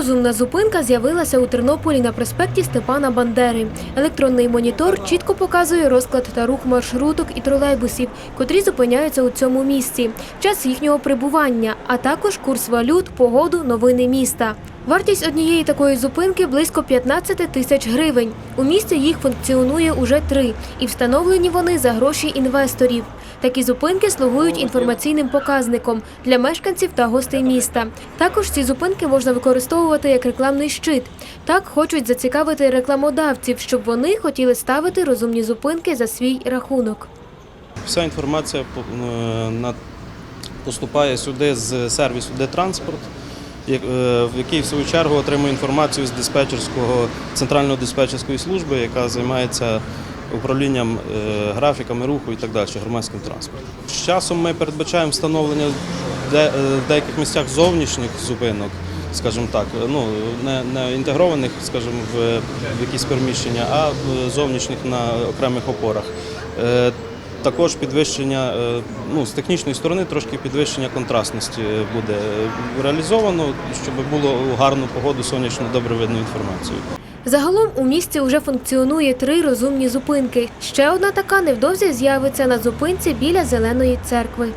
Розумна зупинка з'явилася у Тернополі на проспекті Степана Бандери. Електронний монітор чітко показує розклад та рух маршруток і тролейбусів, котрі зупиняються у цьому місці, час їхнього прибування, а також курс валют, погоду, новини міста. Вартість однієї такої зупинки близько 15 тисяч гривень. У місті їх функціонує уже три, і встановлені вони за гроші інвесторів. Такі зупинки слугують інформаційним показником для мешканців та гостей міста. Також ці зупинки можна використовувати як рекламний щит. Так хочуть зацікавити рекламодавців, щоб вони хотіли ставити розумні зупинки за свій рахунок. Вся інформація е, поступає сюди з сервісу «Детранспорт», як- е, в який в свою чергу отримує інформацію з диспетчерського центральної диспетчерської служби, яка займається управлінням е, графіками руху і так далі, громадським транспортом. З часом ми передбачаємо встановлення е, в деяких місцях зовнішніх зупинок, скажімо так, ну не, не інтегрованих, скажімо, в, в якісь приміщення, а в зовнішніх на окремих опорах. Е, також підвищення, е, ну, з технічної сторони трошки підвищення контрастності буде е, реалізовано, щоб було гарну погоду сонячно добре видно інформацію. Загалом у місті вже функціонує три розумні зупинки. Ще одна така невдовзі з'явиться на зупинці біля зеленої церкви.